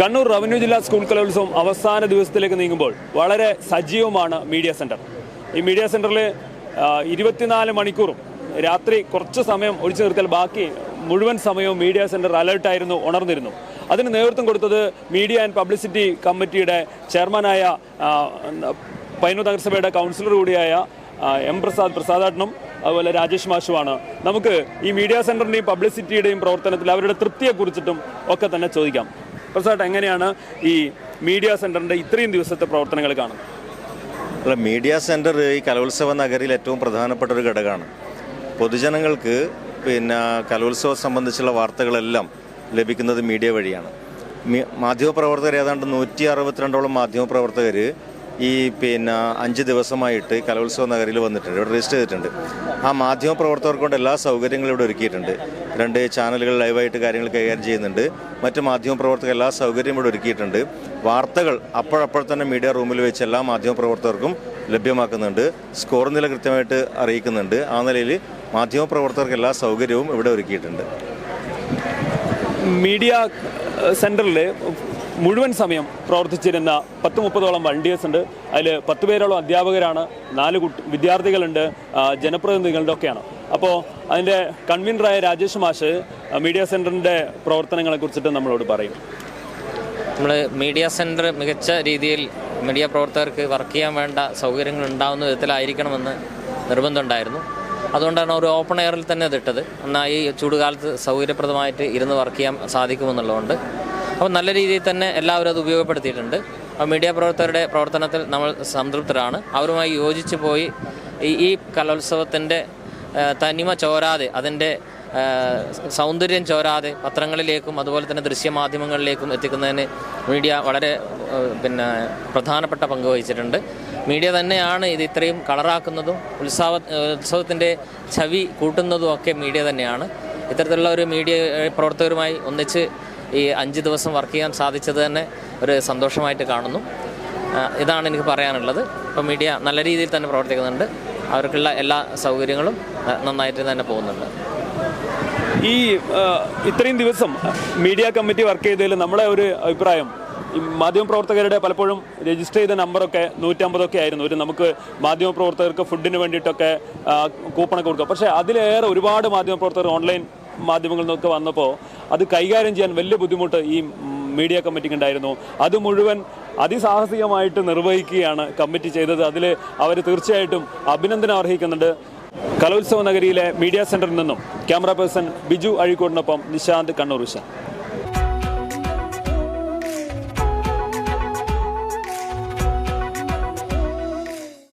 Kannur revenue ജില്ലാ school കലോത്സവം അവസാന ദിവസത്തിലേക്ക് നീങ്ങുമ്പോൾ വളരെ സജീവമാണ് മീഡിയ സെന്റർ. ഈ മീഡിയ സെന്ററിൽ ഇരുപത്തിനാല് മണിക്കൂറും രാത്രി കുറച്ച് സമയം ഒഴിച്ചു നിർത്തിയാൽ ബാക്കി മുഴുവൻ സമയവും മീഡിയ സെന്റർ അലേർട്ടായിരുന്നു ഉണർന്നിരുന്നു. അതിന് നേതൃത്വം കൊടുത്തത് മീഡിയ ആൻഡ് പബ്ലിസിറ്റി കമ്മിറ്റിയുടെ ചെയർമാനായ പൈനൂർ നഗരസഭയുടെ കൗൺസിലർ കൂടിയായ എം പ്രസാദ് പ്രസാദാട്ടനും അതുപോലെ രാജേഷ് മാഷുമാണ്. നമുക്ക് ഈ മീഡിയ സെന്ററിന്റെയും പബ്ലിസിറ്റിയുടെയും പ്രവർത്തനത്തിൽ അവരുടെ തൃപ്തിയെക്കുറിച്ചിട്ടും ഒക്കെ തന്നെ ചോദിക്കാം. പ്രസാദ് എങ്ങനെയാണ് ഈ മീഡിയ സെന്ററിന്റെ ഇത്രയും ദിവസത്തെ പ്രവർത്തനങ്ങൾ കാണുന്നത്? അല്ല മീഡിയ സെന്റർ ഈ കലോത്സവ നഗരിയിൽ ഏറ്റവും പ്രധാനപ്പെട്ട ഒരു ഘടകമാണ്. പൊതുജനങ്ങൾക്ക് പിന്നെ കലോത്സവം സംബന്ധിച്ചുള്ള വാർത്തകളെല്ലാം ലഭിക്കുന്നത് മീഡിയ വഴിയാണ്. മാധ്യമപ്രവർത്തകർ ഏതാണ്ട് നൂറ്റി അറുപത്തിരണ്ടോളം മാധ്യമപ്രവർത്തകർ ഈ പിന്നെ അഞ്ച് ദിവസമായിട്ട് കലോത്സവ നഗരിയിൽ വന്നിട്ടുണ്ട് ഇവിടെ രജിസ്റ്റർ ചെയ്തിട്ടുണ്ട്. ആ മാധ്യമപ്രവർത്തകർക്ക് കൊണ്ട് എല്ലാ സൗകര്യങ്ങളും ഇവിടെ ഒരുക്കിയിട്ടുണ്ട്. രണ്ട് ചാനലുകൾ ലൈവായിട്ട് കാര്യങ്ങൾ കൈകാര്യം ചെയ്യുന്നുണ്ട്. മറ്റ് മാധ്യമപ്രവർത്തകർ എല്ലാ സൗകര്യവും ഇവിടെ ഒരുക്കിയിട്ടുണ്ട്. വാർത്തകൾ അപ്പോഴപ്പോൾ തന്നെ മീഡിയ റൂമിൽ വെച്ച് എല്ലാ മാധ്യമപ്രവർത്തകർക്കും ലഭ്യമാക്കുന്നുണ്ട്. സ്കോർ നില കൃത്യമായിട്ട് അറിയിക്കുന്നുണ്ട്. ആ നിലയിൽ മാധ്യമപ്രവർത്തകർക്ക് എല്ലാ സൗകര്യവും ഇവിടെ ഒരുക്കിയിട്ടുണ്ട്. മീഡിയ സെന്ററിൽ മുഴുവൻ സമയം പ്രവർത്തിച്ചിരുന്ന പത്ത് മുപ്പതോളം വണ്ടിയേഴ്സ് ഉണ്ട്. അതിൽ പത്ത് പേരോളം അധ്യാപകരാണ്. നാല് കുട്ടി വിദ്യാർത്ഥികളുണ്ട്. ജനപ്രതിനിധികളുടെ ഒക്കെയാണ്. അപ്പോൾ അതിന്റെ കൺവീനറായ രാജേഷ് മാഷ് മീഡിയ സെന്ററിന്റെ പ്രവർത്തനങ്ങളെ കുറിച്ചിട്ട് നമ്മളോട് പറയും. നമ്മൾ മീഡിയ സെന്റർ മികച്ച രീതിയിൽ മീഡിയ പ്രവർത്തകർക്ക് വർക്ക് ചെയ്യാൻ വേണ്ട സൗകര്യങ്ങൾ ഉണ്ടാകുന്ന വിധത്തിലായിരിക്കണമെന്ന് നിർബന്ധമുണ്ടായിരുന്നു. അതുകൊണ്ടാണ് ഒരു ഓപ്പൺ എയറിൽ തന്നെ ഇതിട്ടത് എന്നാൽ ഈ ചൂടുകാലത്ത് സൗകര്യപ്രദമായിട്ട് ഇരുന്ന് വർക്ക് ചെയ്യാൻ സാധിക്കുമെന്നുള്ളതുകൊണ്ട്. അപ്പോൾ നല്ല രീതിയിൽ തന്നെ എല്ലാവരും അത് ഉപയോഗപ്പെടുത്തിയിട്ടുണ്ട്. അപ്പോൾ മീഡിയ പ്രവർത്തകരുടെ പ്രവർത്തനത്തിൽ നമ്മൾ സംതൃപ്തരാണ്. അവരുമായി യോജിച്ച് പോയി ഈ കലോത്സവത്തിന്റെ തനിമ ചോരാതെ അതിന്റെ സൗന്ദര്യം ചോരാതെ പത്രങ്ങളിലേക്കും അതുപോലെ തന്നെ ദൃശ്യമാധ്യമങ്ങളിലേക്കും എത്തിക്കുന്നതിന് മീഡിയ വളരെ പിന്നെ പ്രധാനപ്പെട്ട പങ്ക് വഹിച്ചിട്ടുണ്ട്. മീഡിയ തന്നെയാണ് ഇത് ഇത്രയും കളറാക്കുന്നതും ഉത്സവ ഉത്സവത്തിന്റെ ചവി കൂട്ടുന്നതും ഒക്കെ മീഡിയ തന്നെയാണ്. ഇത്തരത്തിലുള്ള ഒരു മീഡിയ പ്രവർത്തകരുമായി ഒന്നിച്ച് ഈ അഞ്ച് ദിവസം വർക്ക് ചെയ്യാൻ സാധിച്ചത് തന്നെ ഒരു സന്തോഷമായിട്ട് കാണുന്നു. ഇതാണ് എനിക്ക് പറയാനുള്ളത്. ഇപ്പോൾ മീഡിയ നല്ല രീതിയിൽ തന്നെ പ്രവർത്തിക്കുന്നുണ്ട്. അവർക്കുള്ള എല്ലാ സൗകര്യങ്ങളും നന്നായിട്ട് തന്നെ പോകുന്നുണ്ട്. ഈ ഇത്രയും ദിവസം മീഡിയ കമ്മിറ്റി വർക്ക് ചെയ്തതിൽ നമ്മുടെ ഒരു അഭിപ്രായം മാധ്യമപ്രവർത്തകരുടെ പലപ്പോഴും രജിസ്റ്റർ ചെയ്ത നമ്പറൊക്കെ നൂറ്റമ്പതൊക്കെ ആയിരുന്നു. ഒരു നമുക്ക് മാധ്യമപ്രവർത്തകർക്ക് ഫുഡിന് വേണ്ടിയിട്ടൊക്കെ കൂപ്പണൊക്കെ കൊടുക്കുക. പക്ഷേ അതിലേറെ ഒരുപാട് മാധ്യമപ്രവർത്തകർ ഓൺലൈൻ മാധ്യമങ്ങളിൽ നിന്നൊക്കെ വന്നപ്പോൾ അത് കൈകാര്യം ചെയ്യാൻ വലിയ ബുദ്ധിമുട്ട് ഈ മീഡിയ കമ്മിറ്റിക്ക് ഉണ്ടായിരുന്നു. അത് മുഴുവൻ അതിസാഹസികമായിട്ട് നിർവഹിക്കുകയാണ് കമ്മിറ്റി ചെയ്തത്. അതിൽ അവർ തീർച്ചയായിട്ടും അഭിനന്ദനം അർഹിക്കുന്നുണ്ട്. കലോത്സവ നഗരിയിലെ മീഡിയ സെന്ററിൽ നിന്നും ക്യാമറ പേഴ്സൺ ബിജു അഴീക്കോടിനൊപ്പം നിശാന്ത് കണ്ണൂർ